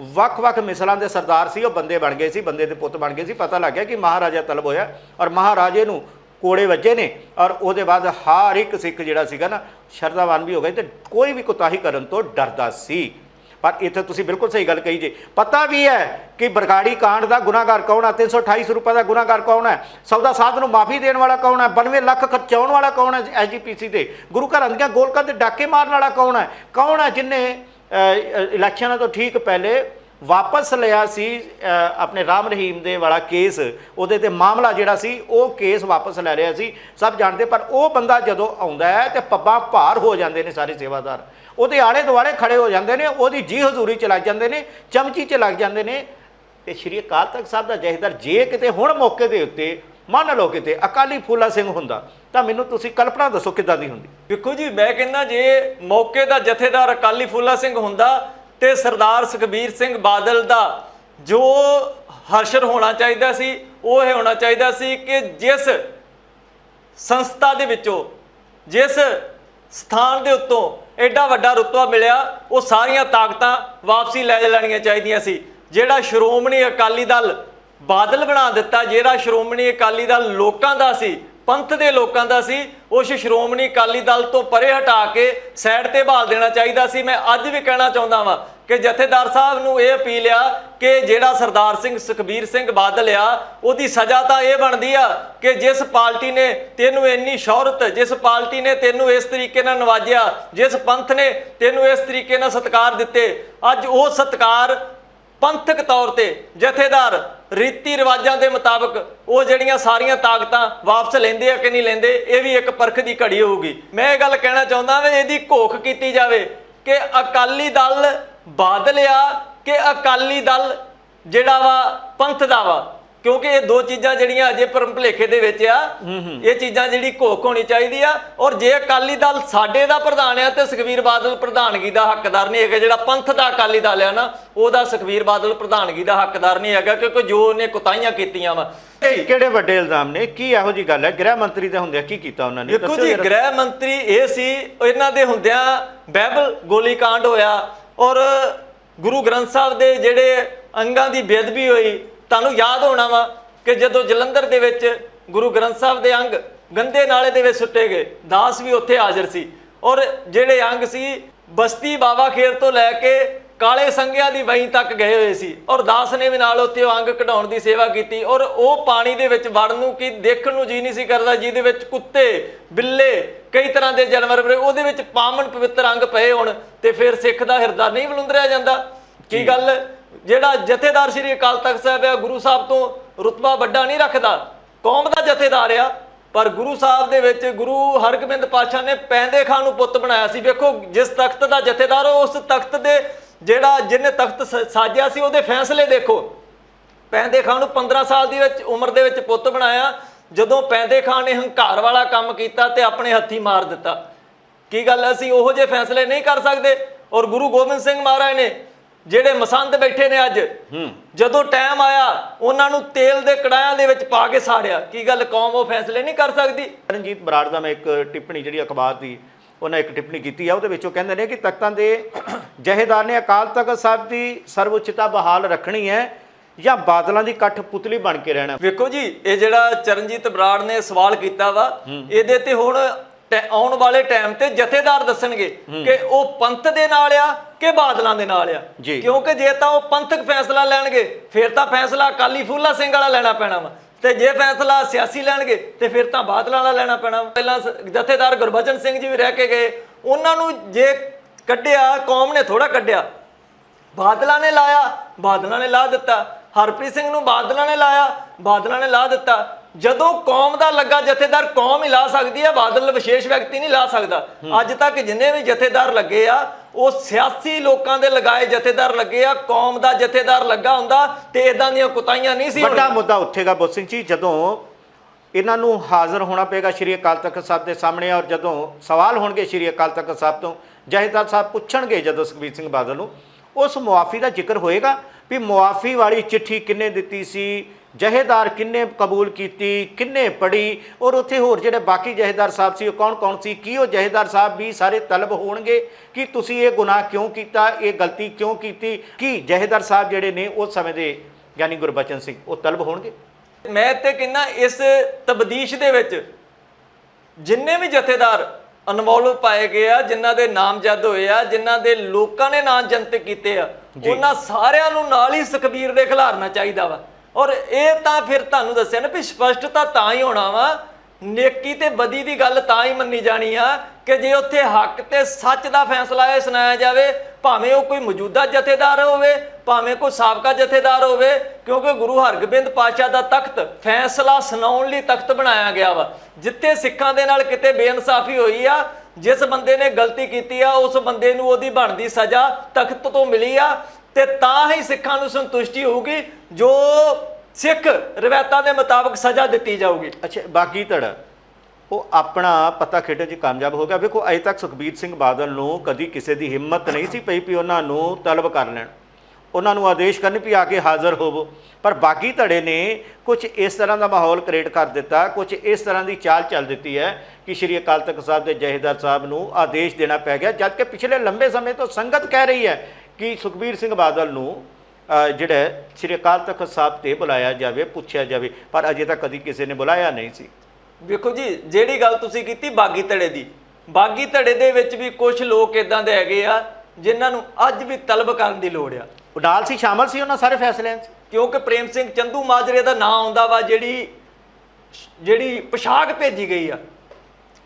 S2: ਵੱਖ-ਵੱਖ ਮਿਸਲਾਂ ਦੇ ਸਰਦਾਰ ਸੀ, ਉਹ ਬੰਦੇ ਬਣ ਗਏ ਸੀ, ਬੰਦੇ ਦੇ ਪੁੱਤ ਬਣ ਗਏ ਸੀ, ਪਤਾ ਲੱਗ ਗਿਆ ਕਿ ਮਹਾਰਾਜਾ ਤਲਬ ਹੋਇਆ ਔਰ ਮਹਾਰਾਜੇ ਨੂੰ ਕੋੜੇ ਵੱਜੇ ਨੇ ਔਰ ਉਹਦੇ ਬਾਅਦ ਹਰ ਇੱਕ ਸਿੱਖ ਜਿਹੜਾ ਸੀਗਾ ਨਾ, ਸ਼ਰਧਾਵਾਨ ਵੀ ਹੋ ਗਏ ਤੇ ਕੋਈ ਵੀ ਕੁਤਾਹੀ ਕਰਨ ਤੋਂ ਡਰਦਾ ਸੀ। ਪਰ ਇੱਥੇ ਤੁਸੀਂ ਬਿਲਕੁਲ ਸਹੀ ਗੱਲ ਕਹੀ ਜੇ। ਪਤਾ ਵੀ ਹੈ ਕਿ ਬਰਗਾੜੀ ਕਾਂਡ ਦਾ ਗੁਨਾਹਗਾਰ ਕੌਣ ਹੈ 328 ਰੁਪਏ ਦਾ ਗੁਨਾਹਗਾਰ ਕੌਣ ਹੈ? ਸੌਦਾ ਸਾਧ ਨੂੰ ਮਾਫੀ ਦੇਣ ਵਾਲਾ ਕੌਣ ਹੈ? 92 ਲੱਖ ਖਰਚਾਉਣ ਵਾਲਾ ਕੌਣ ਹੈ ਐਸਜੀਪੀਸੀ ਤੇ ਗੁਰੂ ਘਰਾਂ ਦੀਆਂ ਗੋਲਕਾਂ ਤੇ ਡਾਕੇ ਮਾਰਨ ਵਾਲਾ ਕੌਣ ਹੈ? ਕੌਣ ਹੈ ਜਿਨੇ ਇਲੈਕਸ਼ਨਾਂ ਤੋਂ ਠੀਕ ਪਹਿਲੇ ਵਾਪਸ ਲਿਆ ਸੀ ਆਪਣੇ ਰਾਮ ਰਹੀਮ ਦੇ ਵਾਲਾ ਕੇਸ, ਉਹਦੇ ਤੇ ਮਾਮਲਾ ਜਿਹੜਾ ਸੀ, ਉਹ ਕੇਸ ਵਾਪਸ ਲੈ ਰਿਹਾ ਸੀ। ਸਭ ਜਾਣਦੇ, ਪਰ ਉਹ ਬੰਦਾ ਜਦੋਂ ਆਉਂਦਾ ਹੈ, ਤੇ ਪੱਬਾਂ ਭਾਰ ਹੋ ਜਾਂਦੇ ਨੇ ਸਾਰੇ ਸੇਵਾਦਾਰ। ਉਹਦੇ ਆਲੇ ਦੁਆਲੇ ਖੜੇ ਹੋ ਜਾਂਦੇ ਨੇ, ਉਹਦੀ ਜੀ ਹਜ਼ੂਰੀ ਚ ਲੱਗ ਜਾਂਦੇ ਨੇ, ਚਮਚੀ ਚ ਲੱਗ ਜਾਂਦੇ ਨੇ। ਤੇ ਸ਼੍ਰੀ ਅਕਾਲ ਤਖਤ ਸਾਹਿਬ ਦਾ ਜਥੇਦਾਰ ਜੇ ਕਿਤੇ ਹੁਣ ਮੌਕੇ ਦੇ ਉੱਤੇ, ਮੰਨ ਲਓ ਕਿਤੇ, ਅਕਾਲੀ ਫੂਲਾ ਸਿੰਘ ਹੁੰਦਾ, ਤਾਂ ਮੈਨੂੰ ਤੁਸੀਂ ਕਲਪਨਾ ਦੱਸੋ ਕਿੱਦਾਂ ਦੀ ਹੁੰਦੀ?
S1: ਵੇਖੋ ਜੀ, ਮੈਂ ਕਹਿੰਦਾ ਜੇ ਮੌਕੇ ਦਾ ਜਥੇਦਾਰ ਅਕਾਲੀ ਫੂਲਾ ਸਿੰਘ ਹੁੰਦਾ ਤੇ ਸਰਦਾਰ ਸੁਖਬੀਰ ਸਿੰਘ ਬਾਦਲ ਦਾ ਜੋ ਹਰਸ਼ਰ ਹੋਣਾ ਚਾਹੀਦਾ ਸੀ, ਉਹ ਇਹ ਹੋਣਾ ਚਾਹੀਦਾ ਸੀ ਕਿ ਜਿਸ ਸੰਸਥਾ ਦੇ ਵਿੱਚੋਂ, ਜਿਸ ਸਥਾਨ ਦੇ ਉੱਤੋਂ ਐਡਾ ਵੱਡਾ ਰੁਤਬਾ ਮਿਲਿਆ, ਉਹ ਸਾਰੀਆਂ ਤਾਕਤਾਂ ਵਾਪਸੀ ਲੈ ਲੈਣੀਆਂ ਚਾਹੀਦੀਆਂ ਸੀ। ਜਿਹੜਾ ਸ਼੍ਰੋਮਣੀ ਅਕਾਲੀ ਦਲ ਬਾਦਲ ਬਣਾ ਦਿੱਤਾ, ਜਿਹੜਾ ਸ਼੍ਰੋਮਣੀ ਅਕਾਲੀ ਦਲ ਲੋਕਾਂ ਦਾ ਸੀ ਪੰਥ ਦੇ ਲੋਕਾਂ ਦਾ ਸੀ ਉਸ ਸ਼੍ਰੋਮਣੀ ਅਕਾਲੀ ਦਲ ਤੋਂ ਪਰੇ ਹਟਾ ਕੇ ਸਾਈਡ ਤੇ ਬਹਾਲ ਦੇਣਾ ਚਾਹੀਦਾ ਸੀ। ਮੈਂ ਅੱਜ ਵੀ ਕਹਿਣਾ ਚਾਹੁੰਦਾ ਵਾਂ ਕਿ ਜਥੇਦਾਰ ਸਾਹਿਬ ਨੂੰ ਇਹ ਅਪੀਲ ਆ ਕਿ ਜਿਹੜਾ ਸਰਦਾਰ ਸਿੰਘ ਸੁਖਬੀਰ ਸਿੰਘ ਬਾਦਲ ਆ, ਉਹਦੀ ਸਜ਼ਾ ਤਾਂ ਇਹ ਬਣਦੀ ਆ ਕਿ ਜਿਸ ਪਾਰਟੀ ਨੇ ਤੈਨੂੰ ਇੰਨੀ ਸ਼ੌਹਰਤ, ਜਿਸ ਪਾਰਟੀ ਨੇ ਤੈਨੂੰ ਇਸ ਤਰੀਕੇ ਨਾਲ ਨਵਾਜਿਆ, ਜਿਸ ਪੰਥ ਨੇ ਤੈਨੂੰ ਇਸ ਤਰੀਕੇ ਨਾਲ ਸਤਿਕਾਰ ਦਿੱਤੇ, ਅੱਜ ਉਹ ਸਤਿਕਾਰ ਪੰਥਕ ਤੌਰ ਤੇ ਜਥੇਦਾਰ ਰੀਤੀ ਰਿਵਾਜਾਂ ਦੇ ਮੁਤਾਬਕ ਉਹ ਜਿਹੜੀਆਂ ਸਾਰੀਆਂ ਤਾਕਤਾਂ ਵਾਪਸ ਲੈਂਦੇ ਆ ਕਿ ਨਹੀਂ ਲੈਂਦੇ, ਇਹ ਵੀ ਇੱਕ ਪਰਖ ਦੀ ਘੜੀ ਹੋਊਗੀ। ਮੈਂ ਇਹ ਗੱਲ ਕਹਿਣਾ ਚਾਹੁੰਦਾ ਵੀ, ਇਹਦੀ ਘੋਖ ਕੀਤੀ ਜਾਵੇ ਕਿ ਅਕਾਲੀ ਦਲ ਬਾਦਲ ਆ ਕਿ ਅਕਾਲੀ ਦਲ ਜਿਹੜਾ ਵਾ ਪੰਥ ਦਾ ਵਾ। ਕਿਉਂਕਿ ਇਹ ਦੋ ਚੀਜ਼ਾਂ ਜਿਹੜੀਆਂ ਅਜੇ ਪਰਮ ਭੁਲੇਖੇ ਦੇ ਵਿੱਚ ਆ ਇਹ ਚੀਜ਼ਾਂ ਜਿਹੜੀ ਘੋਖ ਹੋਣੀ ਚਾਹੀਦੀ ਆ ਔਰ ਜੇ ਅਕਾਲੀ ਦਲ ਸਾਡੇ ਦਾ ਪ੍ਰਧਾਨ ਆ ਤੇ ਸੁਖਵੀਰ ਬਾਦਲ ਪ੍ਰਧਾਨਗੀ ਦਾ ਹੱਕਦਾਰ ਨਹੀਂ ਹੈਗਾ ਜਿਹੜਾ ਪੰਥ ਦਾ ਅਕਾਲੀ ਦਲ ਆ ਨਾ ਉਹਦਾ ਸੁਖਵੀਰ ਬਾਦਲ ਪ੍ਰਧਾਨਗੀ ਦਾ ਹੱਕਦਾਰ ਨਹੀਂ ਹੈਗਾ ਕਿਉਂਕਿ ਜੋ ਉਹਨੇ ਕੁਤਾਹੀਆਂ ਕੀਤੀਆਂ ਵਾ।
S2: ਕਿਹੜੇ ਵੱਡੇ ਇਲਜ਼ਾਮ ਨੇ? ਕੀ ਇਹੋ ਜੀ ਗੱਲ ਹੈ? ਗ੍ਰਹਿ ਮੰਤਰੀ ਦੇ ਹੁੰਦਿਆਂ ਕੀ ਕੀਤਾ ਉਹਨਾਂ ਨੇ?
S1: ਦੇਖੋ ਜੀ। ਗ੍ਰਹਿ ਮੰਤਰੀ ਇਹ ਸੀ ਇਹਨਾਂ ਦੇ ਹੁੰਦਿਆਂ ਬਾਈਬਲ ਗੋਲੀकांड ਹੋਇਆ ਔਰ ਗੁਰੂ ਗ੍ਰੰਥ ਸਾਹਿਬ ਦੇ ਜਿਹੜੇ ਅੰਗਾਂ ਦੀ ਬੇਅਦਬੀ ਹੋਈ ਤੁਹਾਨੂੰ ਯਾਦ ਹੋਣਾ ਵਾ ਕਿ ਜਦੋਂ ਜਲੰਧਰ ਦੇ ਵਿੱਚ ਗੁਰੂ ਗ੍ਰੰਥ ਸਾਹਿਬ ਦੇ ਅੰਗ ਗੰਦੇ ਨਾਲੇ ਦੇ ਵਿੱਚ ਸੁੱਟੇ ਗਏ ਦਾਸ ਵੀ ਉੱਥੇ ਹਾਜ਼ਰ ਸੀ। ਔਰ ਜਿਹੜੇ ਅੰਗ ਸੀ ਬਸਤੀ ਬਾਵਾ ਖੇਰ ਤੋਂ ਲੈ ਕੇ ਕਾਲੇ ਸੰਗਿਆਂ ਦੀ ਵਹੀਂ ਤੱਕ ਗਏ ਹੋਏ ਸੀ। ਔਰ ਦਾਸ ਨੇ ਵੀ ਨਾਲ ਉੱਥੇ ਉਹ ਅੰਗ ਕਢਾਉਣ ਦੀ ਸੇਵਾ ਕੀਤੀ। ਔਰ ਉਹ ਪਾਣੀ ਦੇ ਵਿੱਚ ਵੜਨ ਨੂੰ ਕੀ ਦੇਖਣ ਨੂੰ ਜੀ ਨਹੀਂ ਸੀ ਕਰਦਾ ਜਿਹਦੇ ਵਿੱਚ ਕੁੱਤੇ ਬਿੱਲੇ ਕਈ ਤਰ੍ਹਾਂ ਦੇ ਜਾਨਵਰ ਵਰੇ ਉਹਦੇ ਵਿੱਚ ਪਾਵਨ ਪਵਿੱਤਰ ਅੰਗ ਪਏ ਹੋਣ ਤੇ ਫਿਰ ਸਿੱਖ ਦਾ ਹਿਰਦਾ ਨਹੀਂ ਬਲੁੰਦਰਿਆ ਜਾਂਦਾ। ਕੀ ਗੱਲ? ਜਿਹੜਾ ਜਥੇਦਾਰ ਸ੍ਰੀ ਅਕਾਲ ਤਖਤ ਸਾਹਿਬ ਆ, ਗੁਰੂ ਸਾਹਿਬ ਤੋਂ ਰੁਤਬਾ ਵੱਡਾ ਨਹੀਂ ਰੱਖਦਾ, ਕੌਮ ਦਾ ਜਥੇਦਾਰ ਆ, ਪਰ ਗੁਰੂ ਸਾਹਿਬ ਦੇ ਵਿੱਚ ਗੁਰੂ ਹਰਗੋਬਿੰਦ ਪਾਤਸ਼ਾਹ ਨੇ ਪੈਂਦੇ ਖਾਨ ਨੂੰ ਪੁੱਤ ਬਣਾਇਆ ਸੀ। ਵੇਖੋ, ਜਿਸ ਤਖਤ ਦਾ ਜਥੇਦਾਰ ਉਹ ਉਸ ਤਖਤ ਦੇ ਜਿਹੜਾ ਜਿਹਨੇ ਤਖਤ ਸ- ਸਾਜਿਆ ਸੀ, ਉਹਦੇ ਫੈਸਲੇ ਦੇਖੋ। ਪੈਂਦੇ ਖਾਨ ਨੂੰ 15 ਸਾਲ ਦੀ ਵਿੱਚ ਉਮਰ ਦੇ ਵਿੱਚ ਪੁੱਤ ਬਣਾਇਆ। ਜਦੋਂ ਪੈਂਦੇ ਖਾਨ ਨੇ ਹੰਕਾਰ ਵਾਲਾ ਕੰਮ ਕੀਤਾ ਤੇ ਆਪਣੇ ਹੱਥੀ ਮਾਰ ਦਿੱਤਾ। ਕੀ ਗੱਲ ਅਸੀਂ ਉਹੋ ਜਿਹੇ ਫੈਸਲੇ ਨਹੀਂ ਕਰ ਸਕਦੇ। ਔਰ ਗੁਰੂ ਗੋਬਿੰਦ ਸਿੰਘ ਮਹਾਰਾਜ ਨੇ ਜਿਹੜੇ ਮਸੰਦ ਬੈਠੇ ਨੇ ਅੱਜ ਜਦੋਂ ਟਾਈਮ ਆਇਆ ਉਹਨਾਂ ਨੂੰ ਤੇਲ ਦੇ ਕੜਾਇਆਂ ਦੇ ਵਿੱਚ ਪਾ ਕੇ ਸਾੜਿਆ। ਕੀ ਗੱਲ ਕੌਮ ਉਹ ਫੈਸਲੇ ਨਹੀਂ ਕਰ ਸਕਦੀ?
S2: ਰਣਜੀਤ ਬਰਾੜ ਦਾ ਮੈਂ ਇੱਕ ਟਿੱਪਣੀ ਜਿਹੜੀ ਅਖਬਾਰ ਦੀ ਉਹਨਾਂ ਇੱਕ ਟਿੱਪਣੀ ਕੀਤੀ ਆ ਉਹਦੇ ਵਿੱਚ ਉਹ ਕਹਿੰਦੇ ਨੇ ਕਿ ਤਖਤਾਂ ਦੇ ਜਹੇਦਾਰ ਨੇ ਅਕਾਲ ਤਖਤ ਸਾਹਿਬ ਦੀ ਸਰਵਉੱਚਤਾ ਬਹਾਲ ਰੱਖਣੀ ਹੈ ਜਾਂ ਬਾਦਲਾਂ ਦੀ ਇਕੱਠ ਪੁਤਲੀ ਬਣ ਕੇ ਰਹਿਣਾ
S1: ਵੇਖੋ ਜੀ ਇਹ ਜਿਹੜਾ ਚਰਨਜੀਤ ਬਰਾੜ ਨੇ ਸਵਾਲ ਕੀਤਾ ਵਾ ਇਹਦੇ ਤੇ ਹੁਣ ਟੈ- ਆਉਣ ਵਾਲੇ ਟਾਈਮ ਤੇ ਜਥੇਦਾਰ ਦੱਸਣਗੇ ਕਿ ਉਹ ਪੰਥ ਦੇ ਨਾਲ ਆ ਕਿ ਬਾਦਲਾਂ ਦੇ ਨਾਲ ਆ। ਕਿਉਂਕਿ ਜੇ ਤਾਂ ਉਹ ਪੰਥਕ ਫੈਸਲਾ ਲੈਣਗੇ ਫਿਰ ਤਾਂ ਫੈਸਲਾ ਅਕਾਲੀ ਫੂਲਾ ਸਿੰਘ ਵਾਲਾ ਲੈਣਾ ਪੈਣਾ ਵਾ। ਤੇ ਜੇ ਫੈਸਲਾ ਸਿਆਸੀ ਲੈਣਗੇ ਤੇ ਫਿਰ ਤਾਂ ਬਾਦਲਾਂ ਵਾਲਾ ਲੈਣਾ ਪੈਣਾ। ਪਹਿਲਾਂ ਜਥੇਦਾਰ ਗੁਰਬਚਨ ਸਿੰਘ ਜੀ ਵੀ ਰਹਿ ਕੇ ਗਏ। ਉਹਨਾਂ ਨੂੰ ਜੇ ਕੱਢਿਆ ਕੌਮ ਨੇ ਥੋੜਾ ਕੱਢਿਆ। ਬਾਦਲਾਂ ਨੇ ਲਾਇਆ ਬਾਦਲਾਂ ਨੇ ਲਾ ਦਿੱਤਾ। ਹਰਪ੍ਰੀਤ ਸਿੰਘ ਨੂੰ ਬਾਦਲਾਂ ਨੇ ਲਾਇਆ ਬਾਦਲਾਂ ਨੇ ਲਾ ਦਿੱਤਾ। ਜਦੋਂ ਕੌਮ ਦਾ ਲੱਗਾ ਜਥੇਦਾਰ ਕੌਮ ਹੀ ਲਾ ਸਕਦੀ ਹੈ ਬਾਦਲ ਵਿਸ਼ੇਸ਼ ਵਿਅਕਤੀ ਨਹੀਂ ਲਾ ਸਕਦਾ। ਅੱਜ ਤੱਕ ਜਿੰਨੇ ਵੀ ਜਥੇਦਾਰ ਲੱਗੇ ਆ ਉਹ ਸਿਆਸੀ ਲੋਕਾਂ ਦੇ ਲਗਾਏ ਜਥੇਦਾਰ ਲੱਗੇ ਆ ਕੌਮ ਦਾ ਜਥੇਦਾਰ ਲੱਗਾ ਹੁੰਦਾ ਤੇ ਇਦਾਂ ਦੀਆਂ ਕੁਤਾਈਆਂ ਨਹੀਂ ਸੀ
S2: ਵੱਡਾ ਮੁੱਦਾ ਉੱਠੇਗਾ ਬੁੱਧ ਸਿੰਘ ਜੀ ਜਦੋਂ ਇਹਨਾਂ ਨੂੰ ਹਾਜ਼ਰ ਹੋਣਾ ਪਏਗਾ ਸ਼੍ਰੀ ਅਕਾਲ ਤਖਤ ਸਾਹਿਬ ਦੇ ਸਾਹਮਣੇ ਔਰ ਜਦੋਂ ਸਵਾਲ ਹੋਣਗੇ ਸ਼੍ਰੀ ਅਕਾਲ ਤਖਤ ਸਾਹਿਬ ਤੋਂ ਜਹੇਦਾਰ ਸਾਹਿਬ ਪੁੱਛਣਗੇ ਜਦੋਂ ਸੁਖਬੀਰ ਸਿੰਘ ਬਾਦਲ ਨੂੰ ਉਸ ਮੁਆਫੀ ਦਾ ਜ਼ਿਕਰ ਹੋਏਗਾ ਵੀ ਮੁਆਫੀ ਵਾਲੀ ਚਿੱਠੀ ਕਿੰਨੇ ਦਿੱਤੀ ਸੀ ਜਹੇਦਾਰ ਕਿੰਨੇ ਕਬੂਲ ਕੀਤੀ ਕਿੰਨੇ ਪੜੀ ਔਰ ਉੱਥੇ ਹੋਰ ਜਿਹੜੇ ਬਾਕੀ ਜਹੇਦਾਰ ਸਾਹਿਬ ਸੀ ਉਹ ਕੌਣ ਕੌਣ ਸੀ ਕੀ ਉਹ ਜਹੇਦਾਰ ਸਾਹਿਬ ਵੀ ਸਾਰੇ ਤਲਬ ਹੋਣਗੇ? ਕਿ ਤੁਸੀਂ ਇਹ ਗੁਨਾਹ ਕਿਉਂ ਕੀਤਾ ਇਹ ਗਲਤੀ ਕਿਉਂ ਕੀਤੀ? ਕੀ ਜਹੇਦਾਰ ਸਾਹਿਬ ਜਿਹੜੇ ਨੇ ਉਸ ਸਮੇਂ ਦੇ ਯਾਨੀ ਗੁਰਬਚਨ ਸਿੰਘ ਉਹ ਤਲਬ ਹੋਣਗੇ?
S1: ਮੈਂ ਤੇ ਕਹਿੰਦਾ ਇਸ ਤਬਦੀਸ਼ ਦੇ ਵਿੱਚ ਜਿੰਨੇ ਵੀ ਜਥੇਦਾਰ ਇਨਵੋਲਵ ਪਾਏ ਗਏ ਆ ਜਿਨ੍ਹਾਂ ਦੇ ਨਾਮਜ਼ਦ ਹੋਏ ਆ ਜਿਨ੍ਹਾਂ ਦੇ ਲੋਕਾਂ ਨੇ ਨਾਂ ਜਨਤਕ ਕੀਤੇ ਆ ਉਹਨਾਂ ਸਾਰਿਆਂ ਨੂੰ ਨਾਲ ਹੀ ਸੁਖਬੀਰ ਦੇ ਖਿਲਾਰਨਾ ਚਾਹੀਦਾ ਵਾ। ਔਰ ਇਹ ਤਾਂ ਫਿਰ ਤੁਹਾਨੂੰ ਦੱਸਿਆ ਨਾ ਵੀ ਸਪਸ਼ਟਤਾ ਤਾਂ ਹੀ ਹੋਣਾ ਵਾ। ਨੇਕੀ ਤੇ ਬਦੀ ਦੀ ਗੱਲ ਤਾਂ ਹੀ ਮੰਨੀ ਜਾਣੀ ਆ ਕਿ ਜੇ ਉੱਥੇ ਹੱਕ ਤੇ ਸੱਚ ਦਾ ਫੈਸਲਾ ਇਹ ਸੁਣਾਇਆ ਜਾਵੇ, ਭਾਵੇਂ ਉਹ ਕੋਈ ਮੌਜੂਦਾ ਜਥੇਦਾਰ ਹੋਵੇ, ਭਾਵੇਂ ਕੋਈ ਸਾਬਕਾ ਜਥੇਦਾਰ ਹੋਵੇ, ਕਿਉਂਕਿ ਗੁਰੂ ਹਰਗੋਬਿੰਦ ਪਾਤਸ਼ਾਹ ਦਾ ਤਖਤ ਫੈਸਲਾ ਸੁਣਾਉਣ ਲਈ ਤਖਤ ਬਣਾਇਆ ਗਿਆ ਵਾ। ਜਿੱਥੇ ਸਿੱਖਾਂ ਦੇ ਨਾਲ ਕਿਤੇ ਬੇਇਨਸਾਫੀ ਹੋਈ ਆ, ਜਿਸ ਬੰਦੇ ਨੇ ਗਲਤੀ ਕੀਤੀ ਆ, ਉਸ ਬੰਦੇ ਨੂੰ ਉਹਦੀ ਬਣਦੀ ਸਜ਼ਾ ਤਖਤ ਤੋਂ ਮਿਲੀ ਆ। ਤੇ ਤਾਂ ਹੀ ਸਿੱਖਾਂ ਨੂੰ ਸੰਤੁਸ਼ਟੀ ਹੋਊਗੀ ਜੋ ਸਿੱਖ ਰਵਾਇਤਾਂ ਦੇ ਮੁਤਾਬਕ ਸਜ਼ਾ ਦਿੱਤੀ ਜਾਊਗੀ।
S2: ਅੱਛਾ, ਬਾਕੀ ਧੜਾ, ਉਹ ਆਪਣਾ ਪਤਾ ਖੇਡਣ 'ਚ ਕਾਮਯਾਬ ਹੋ ਗਿਆ। ਵੇਖੋ, ਅਜੇ ਤੱਕ ਸੁਖਬੀਰ ਸਿੰਘ ਬਾਦਲ ਨੂੰ ਕਦੀ ਕਿਸੇ ਦੀ ਹਿੰਮਤ ਨਹੀਂ ਸੀ ਪਈ ਵੀ ਉਹਨਾਂ ਨੂੰ ਤਲਬ ਕਰ ਲੈਣ। ਉਹਨਾਂ ਨੂੰ ਆਦੇਸ਼ ਕਰਨ ਵੀ ਆ ਕੇ ਹਾਜ਼ਰ ਹੋਵੋ। ਪਰ ਬਾਕੀ ਧੜੇ ਨੇ ਕੁਝ ਇਸ ਤਰ੍ਹਾਂ ਦਾ ਮਾਹੌਲ ਕ੍ਰੀਏਟ ਕਰ ਦਿੱਤਾ ਕੁਝ ਇਸ ਤਰ੍ਹਾਂ ਦੀ ਚਾਲ ਚੱਲ ਦਿੱਤੀ ਹੈ ਕਿ ਸ਼੍ਰੀ ਅਕਾਲ ਤਖਤ ਸਾਹਿਬ ਦੇ ਜਹੇਦਾਰ ਸਾਹਿਬ ਨੂੰ ਆਦੇਸ਼ ਦੇਣਾ ਪੈ ਗਿਆ ਜਦ ਕਿ ਪਿਛਲੇ ਲੰਬੇ ਸਮੇਂ ਤੋਂ ਸੰਗਤ ਕਹਿ ਰਹੀ ਹੈ ਕਿ ਸੁਖਬੀਰ ਸਿੰਘ ਬਾਦਲ ਨੂੰ ਜਿਹੜਾ ਸ਼੍ਰੀ ਅਕਾਲ ਤਖਤ ਸਾਹਿਬ ਤੇ ਬੁਲਾਇਆ ਜਾਵੇ ਪੁੱਛਿਆ ਜਾਵੇ ਪਰ ਅਜੇ ਤੱਕ ਕਦੀ ਕਿਸੇ ਨੇ ਬੁਲਾਇਆ ਨਹੀਂ ਸੀ।
S1: ਵੇਖੋ ਜੀ ਜਿਹੜੀ ਗੱਲ ਤੁਸੀਂ ਕੀਤੀ ਬਾਗੀ ਧੜੇ ਦੀ ਬਾਗੀ ਧੜੇ ਦੇ ਵਿੱਚ ਵੀ ਕੁਝ ਲੋਕ ਇਦਾਂ ਦੇ ਹੈਗੇ ਆ ਜਿਨ੍ਹਾਂ ਨੂੰ ਅੱਜ ਵੀ ਤਲਬ ਕਰਨ ਦੀ ਲੋੜ ਆ।
S2: ਉਹ ਨਾਲ ਸੀ ਸ਼ਾਮਲ ਸੀ ਉਹਨਾਂ ਸਾਰੇ ਫੈਸਲਿਆਂ 'ਚ?
S1: ਕਿਉਂਕਿ ਪ੍ਰੇਮ ਸਿੰਘ ਚੰਦੂ ਮਾਜਰੇ ਦਾ ਨਾਂ ਆਉਂਦਾ ਵਾ ਜਿਹੜੀ ਜਿਹੜੀ ਪੋਸ਼ਾਕ ਭੇਜੀ ਗਈ ਆ।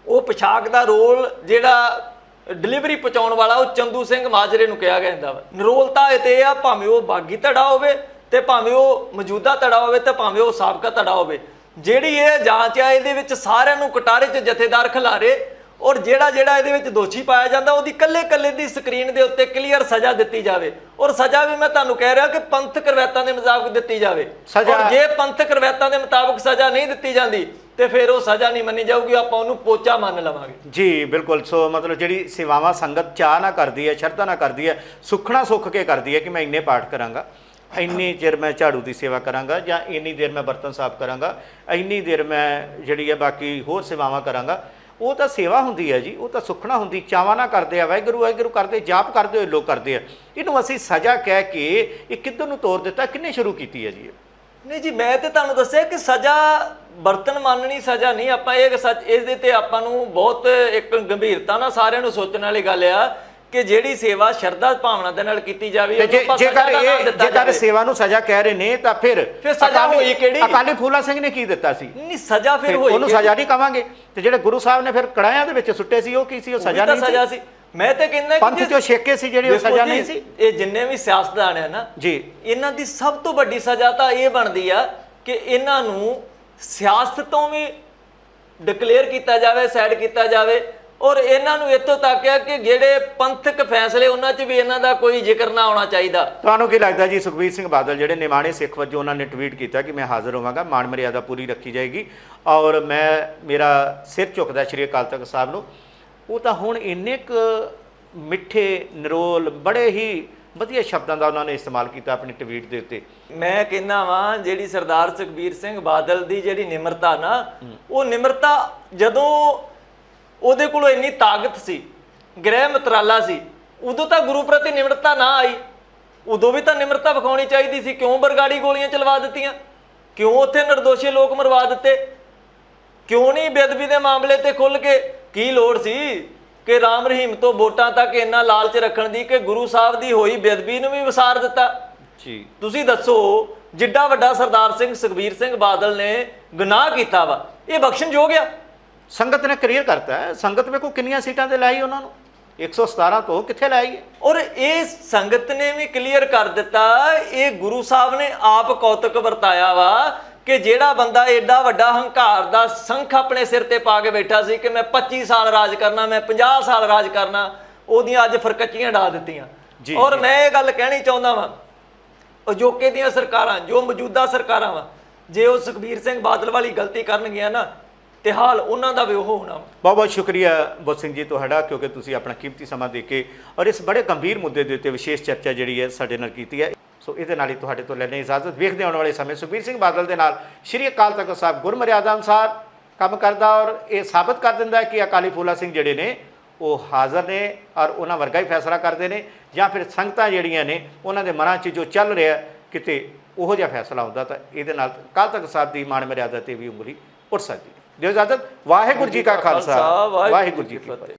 S1: ਉਹ ਪੋਸ਼ਾਕ ਦਾ ਰੋਲ ਜਿਹੜਾ ਡਿਲੀਵਰੀ ਪਹੁੰਚਾਉਣ ਵਾਲਾ ਉਹ ਚੰਦੂ ਸਿੰਘ ਮਾਜਰੇ ਨੂੰ ਕਿਹਾ ਜਾਂਦਾ ਵਾ। ਨਰੋਲਤਾ ਇਹ ਤੇ ਆ ਭਾਵੇਂ ਉਹ ਬਾਗੀ ਧੜਾ ਹੋਵੇ ਤੇ ਭਾਵੇਂ ਉਹ ਮੌਜੂਦਾ ਧੜਾ ਹੋਵੇ ਤੇ ਭਾਵੇਂ ਉਹ ਸਾਬਕਾ ਧੜਾ ਹੋਵੇ। ਜਿਹੜੀ ਇਹ ਜਾਂਚ ਆ ਇਹਦੇ ਵਿੱਚ ਸਾਰਿਆਂ ਨੂੰ ਕਟਾਰੇ 'ਚ ਜਥੇਦਾਰ ਖਿਲਾਰੇ ਔਰ ਜਿਹੜਾ ਜਿਹੜਾ ਇਹਦੇ ਵਿੱਚ ਦੋਸ਼ੀ ਪਾਇਆ ਜਾਂਦਾ ਉਹਦੀ ਕੱਲੇ ਕੱਲੇ ਦੀ ਸਕਰੀਨ ਦੇ ਉੱਤੇ ਕਲੀਅਰ ਸਜ਼ਾ ਦਿੱਤੀ ਜਾਵੇ। ਔਰ ਸਜ਼ਾ ਵੀ ਮੈਂ ਤੁਹਾਨੂੰ ਕਹਿ ਰਿਹਾ ਕਿ ਪੰਥਕ ਰਵਾਇਤਾਂ ਦੇ ਮੁਤਾਬਕ ਦਿੱਤੀ ਜਾਵੇ। ਔਰ ਜੇ ਪੰਥਕ ਰਵਾਇਤਾਂ ਦੇ ਮੁਤਾਬਕ ਸਜ਼ਾ ਨਹੀਂ ਦਿੱਤੀ ਜਾਂਦੀ ਤੇ ਫਿਰ ਉਹ ਸਜ਼ਾ ਨਹੀਂ ਮੰਨੀ ਜਾਊਗੀ ਆਪਾਂ ਉਹਨੂੰ ਪੋਚਾ ਮੰਨ ਲਵਾਂਗੇ।
S2: ਜੀ ਬਿਲਕੁਲ। ਸੋ ਮਤਲਬ ਜਿਹੜੀ ਸੇਵਾਵਾਂ ਸੰਗਤ ਚਾਹ ਨਾ ਕਰਦੀ ਹੈ ਸ਼ਰਧਾ ਨਾ ਕਰਦੀ ਹੈ ਸੁਖਣਾ ਸੁੱਖ ਕੇ ਕਰਦੀ ਹੈ ਕਿ ਮੈਂ ਇੰਨੇ ਪਾਠ ਕਰਾਂਗਾ ਇੰਨੀ ਚਿਰ ਮੈਂ ਝਾੜੂ ਦੀ ਸੇਵਾ ਕਰਾਂਗਾ ਜਾਂ ਇੰਨੀ ਦੇਰ ਮੈਂ ਬਰਤਨ ਸਾਫ਼ ਕਰਾਂਗਾ ਇੰਨੀ ਦੇਰ ਮੈਂ ਜਿਹੜੀ ਹੈ ਬਾਕੀ ਹੋਰ ਸੇਵਾਵਾਂ ਕਰਾਂਗਾ ਉਹ ਤਾਂ ਸੇਵਾ ਹੁੰਦੀ ਹੈ ਜੀ ਉਹ ਤਾਂ ਸੁਖਣਾ ਹੁੰਦੀ ਚਾਵਾਂ ਨਾ ਕਰਦੇ ਆ ਵਾਹਿਗੁਰੂ ਵਾਹਿਗੁਰੂ ਕਰਦੇ ਜਾਪ ਕਰਦੇ ਹੋਏ ਲੋਕ ਕਰਦੇ ਆ। ਇਹਨੂੰ ਅਸੀਂ ਸਜ਼ਾ ਕਹਿ ਕੇ ਇਹ ਕਿੱਧਰ ਨੂੰ ਤੋਰ ਦਿੱਤਾ ਕਿੰਨੇ ਸ਼ੁਰੂ ਕੀਤੀ ਹੈ ਜੀ?
S1: ਨਹੀਂ ਜੀ ਮੈਂ ਤੇ ਤੁਹਾਨੂੰ ਦੱਸਿਆ ਕਿ ਸਜ਼ਾ ਬਰਤਨ ਮੰਨਣੀ ਸਜ਼ਾ ਨਹੀਂ ਆਪਾਂ ਇਹ ਸੱਚ ਇਸ ਦੇ ਤੇ ਆਪਾਂ ਨੂੰ ਬਹੁਤ ਇੱਕ ਗੰਭੀਰਤਾ ਨਾਲ ਸਾਰਿਆਂ ਨੂੰ ਸੋਚਣ ਵਾਲੀ ਗੱਲ ਆ ਕਿ ਜਿਹੜੀ ਸੇਵਾ ਸ਼ਰਧਾ ਭਾਵਨਾ ਦੇ ਨਾਲ ਕੀਤੀ ਜਾਵੇ
S2: ਤੇ ਜੇਕਰ ਇਹ ਜੇਕਰ। ਸੇਵਾ ਨੂੰ ਸਜ਼ਾ ਕਹਿ ਰਹੇ ਨੇ ਤਾਂ ਫਿਰ
S1: ਫਿਰ ਸਜ਼ਾ ਹੋਈ ਕਿਹੜੀ?
S2: ਅਕਾਲੀ ਫੂਲਾ ਸਿੰਘ ਨੇ ਕੀ ਦਿੱਤਾ ਸੀ?
S1: ਨਹੀਂ ਸਜ਼ਾ ਫਿਰ ਹੋਈ
S2: ਉਹਨੂੰ? ਸਜ਼ਾ ਨਹੀਂ ਕਵਾਂਗੇ। ਤੇ ਜਿਹੜੇ ਗੁਰੂ ਸਾਹਿਬ ਨੇ ਫਿਰ ਕੜਾਇਆਂ ਦੇ ਵਿੱਚ ਸੁੱਟੇ ਸੀ ਉਹ ਕੀ ਸੀ? ਉਹ ਸਜ਼ਾ ਨਹੀਂ
S1: ਸਜ਼ਾ
S2: ਸੀ।
S1: ਮੈਂ ਤੇ ਕਹਿੰਦਾ
S2: ਪੰਥ ਚੋਂ ਛੇਕੇ ਸੀ ਜਿਹੜੀ ਉਹ ਸਜ਼ਾ ਨਹੀਂ ਸੀ?
S1: ਇਹ ਜਿੰਨੇ ਵੀ ਸਿਆਸਤਦਾਨ ਆ ਨਾ
S2: ਜੀ।
S1: ਇਹਨਾਂ ਦੀ ਸਭ ਤੋਂ ਵੱਡੀ ਸਜ਼ਾ ਤਾਂ ਇਹ ਬਣਦੀ ਆ ਕਿ ਇਹਨਾਂ ਨੂੰ ਸਿਆਸਤ ਤੋਂ ਵੀ ਡਿਕਲੇਅਰ ਕੀਤਾ ਜਾਵੇ ਸਾਈਡ ਕੀਤਾ ਜਾਵੇ। ਔਰ ਇਹਨਾਂ ਨੂੰ ਇੱਥੋਂ ਤੱਕ ਹੈ ਕਿ ਜਿਹੜੇ ਪੰਥਕ ਫੈਸਲੇ, ਉਹਨਾਂ 'ਚ ਵੀ ਇਹਨਾਂ ਦਾ ਕੋਈ ਜ਼ਿਕਰ ਨਾ ਹੋਣਾ ਚਾਹੀਦਾ।
S2: ਤੁਹਾਨੂੰ ਕੀ ਲੱਗਦਾ ਜੀ, ਸੁਖਬੀਰ ਸਿੰਘ ਬਾਦਲ ਜਿਹੜੇ ਨਿਮਾਣੇ ਸਿੱਖ ਵਜੋਂ ਉਹਨਾਂ ਨੇ ਟਵੀਟ ਕੀਤਾ ਕਿ ਮੈਂ ਹਾਜ਼ਰ ਹੋਵਾਂਗਾ, ਮਾਣ ਮਰਿਆਦਾ ਪੂਰੀ ਰੱਖੀ ਜਾਏਗੀ। ਔਰ ਮੈਂ, ਮੇਰਾ ਸਿਰ ਝੁਕਦਾ ਸ਼੍ਰੀ ਅਕਾਲ ਤਖਤ ਸਾਹਿਬ ਨੂੰ। ਉਹ ਤਾਂ ਹੁਣ ਇੰਨੇ ਕੁ ਮਿੱਠੇ ਨਿਰੋਲ, ਬੜੇ ਹੀ ਵਧੀਆ ਸ਼ਬਦਾਂ ਦਾ ਉਹਨਾਂ ਨੇ ਇਸਤੇਮਾਲ ਕੀਤਾ ਆਪਣੀ ਟਵੀਟ ਦੇ ਉੱਤੇ।
S1: ਮੈਂ ਕਹਿੰਦਾ ਵਾਂ ਜਿਹੜੀ ਸਰਦਾਰ ਸੁਖਬੀਰ ਸਿੰਘ ਬਾਦਲ ਦੀ ਜਿਹੜੀ ਨਿਮਰਤਾ ਨਾ ਉਹ ਨਿਮਰਤਾ ਜਦੋਂ ਉਹਦੇ ਕੋਲ ਇੰਨੀ ਤਾਕਤ ਸੀ ਗ੍ਰਹਿ ਮਤਰਾਲਾ ਸੀ ਉਦੋਂ ਤਾਂ ਗੁਰੂ ਪ੍ਰਤੀ ਨਿਮਰਤਾ ਨਾ ਆਈ। ਉਦੋਂ ਵੀ ਤਾਂ ਨਿਮਰਤਾ ਵਿਖਾਉਣੀ ਚਾਹੀਦੀ ਸੀ ਕਿਉਂ ਬਰਗਾੜੀ ਗੋਲੀਆਂ ਚਲਵਾ ਦਿੱਤੀਆਂ? ਕਿਉਂ ਉੱਥੇ ਨਿਰਦੋਸ਼ੀ ਲੋਕ ਮਰਵਾ ਦਿੱਤੇ? ਕਿਉਂ ਨਹੀਂ ਬੇਅਦਬੀ ਦੇ ਮਾਮਲੇ ਤੇ ਖੁੱਲ ਕੇ? ਕੀ ਲੋੜ ਸੀ? ਕਿ ਰਾਮ ਰਹੀਮ ਤੋਂ ਵੋਟਾਂ ਤੱਕ ਇੰਨਾ ਲਾਲਚ ਰੱਖਣ ਦੀ ਕਿ ਗੁਰੂ ਸਾਹਿਬ ਦੀ ਹੋਈ ਬੇਅਦਬੀ ਨੂੰ ਵੀ ਵਿਸਾਰ ਦਿੱਤਾ।
S2: ਜੀ।
S1: ਤੁਸੀਂ ਦੱਸੋ ਜਿੱਡਾ ਵੱਡਾ ਸਰਦਾਰ ਸਿੰਘ ਸੁਖਬੀਰ ਸਿੰਘ ਬਾਦਲ ਨੇ ਗੁਨਾਹ ਕੀਤਾ ਵਾ ਇਹ ਬਖਸ਼ਣਯੋਗ ਆ?
S2: ਸੰਗਤ ਨੇ ਕਲੀਅਰ ਕਰਤਾ ਹੈ ਸੰਗਤ ਵੇਖੋ ਕਿੰਨੀਆਂ ਸੀਟਾਂ ਤੇ ਲਾਈ ਉਹਨਾਂ ਨੂੰ। 117 ਤੋਂ ਕਿੱਥੇ ਲਾਈ ਹੈ?
S1: ਔਰ ਇਹ ਸੰਗਤ ਨੇ ਵੀ ਕਲੀਅਰ ਕਰ ਦਿੱਤਾ ਇਹ ਗੁਰੂ ਸਾਹਿਬ ਨੇ ਆਪ ਕੌਤਕ ਵਰਤਾਇਆ ਵਾ ਕਿ ਜਿਹੜਾ ਬੰਦਾ ਐਡਾ ਵੱਡਾ ਹੰਕਾਰ ਦਾ ਸੰਖ ਆਪਣੇ ਸਿਰ ਤੇ ਪਾ ਕੇ ਬੈਠਾ ਸੀ ਕਿ ਮੈਂ 25 ਸਾਲ ਰਾਜ ਕਰਨਾ ਮੈਂ 50 ਸਾਲ ਰਾਜ ਕਰਨਾ ਉਹਦੀਆਂ ਅੱਜ ਫਰਕੱਚੀਆਂ ਡਾ ਦਿੱਤੀਆਂ। ਔਰ। ਮੈਂ ਇਹ ਗੱਲ ਕਹਿਣੀ ਚਾਹੁੰਦਾ ਵਾਂ ਅਜੋਕੇ ਦੀਆਂ ਸਰਕਾਰਾਂ ਜੋ ਮੌਜੂਦਾ ਸਰਕਾਰਾਂ ਵਾ ਜੇ ਉਹ ਸੁਖਬੀਰ ਸਿੰਘ ਬਾਦਲ ਵਾਲੀ ਗਲਤੀ ਕਰਨਗੀਆਂ ਨਾ ਤੇ ਹਾਲ ਉਹਨਾਂ ਦਾ ਵੀ ਉਹ ਹੋਣਾ
S2: ਬਹੁਤ ਬਹੁਤ ਸ਼ੁਕਰੀਆ ਬੋਧ ਸਿੰਘ ਜੀ ਤੁਹਾਡਾ ਕਿਉਂਕਿ ਤੁਸੀਂ ਆਪਣਾ ਕੀਮਤੀ ਸਮਾਂ ਦੇ ਕੇ ਔਰ ਇਸ ਬੜੇ ਗੰਭੀਰ ਮੁੱਦੇ ਦੇ ਉੱਤੇ ਵਿਸ਼ੇਸ਼ ਚਰਚਾ ਜਿਹੜੀ ਹੈ ਸਾਡੇ ਨਾਲ ਕੀਤੀ ਹੈ। ਸੋ ਇਹਦੇ ਨਾਲ ਹੀ ਤੁਹਾਡੇ ਤੋਂ ਲੈਣੇ ਇਜਾਜ਼ਤ। ਵੇਖਦੇ ਆਉਣ ਵਾਲੇ ਸਮੇਂ। ਸੁਖਬੀਰ ਸਿੰਘ ਬਾਦਲ ਦੇ ਨਾਲ ਸ਼੍ਰੀ ਅਕਾਲ ਤਖਤ ਸਾਹਿਬ ਗੁਰਮਰਿਆਦਾ ਅਨੁਸਾਰ ਕੰਮ ਕਰਦਾ ਔਰ ਇਹ ਸਾਬਤ ਕਰ ਦਿੰਦਾ ਹੈ ਕਿ ਅਕਾਲੀ ਫੂਲਾ ਸਿੰਘ ਜਿਹੜੇ ਨੇ ਉਹ ਹਾਜ਼ਰ ਨੇ ਔਰ ਉਹਨਾਂ ਵਰਗਾ ਹੀ ਫੈਸਲਾ ਕਰਦੇ ਨੇ ਜਾਂ ਫਿਰ ਸੰਗਤਾਂ ਜਿਹੜੀਆਂ ਨੇ ਉਹਨਾਂ ਦੇ ਮਨਾਂ 'ਚ ਜੋ ਚੱਲ ਰਿਹਾ ਕਿਤੇ ਉਹੋ ਜਿਹਾ ਫੈਸਲਾ ਹੁੰਦਾ ਤਾਂ ਇਹਦੇ ਨਾਲ ਅਕਾਲ ਤਖਤ ਸਾਹਿਬ ਦੀ ਮਾਣ ਮਰਿਆਦਾ ਤੇ ਵੀ ਉਂਗਲੀ ਉੱਠ ਸਕਦੀ ਹੈ। ਦਿਓ ਇਜਾਜ਼ਤ। ਵਾਹਿਗੁਰੂ ਜੀ ਕਾ ਖਾਲਸਾ। ਵਾਹਿਗੁਰੂ ਜੀ ਕੀ ਫਤਿਹ।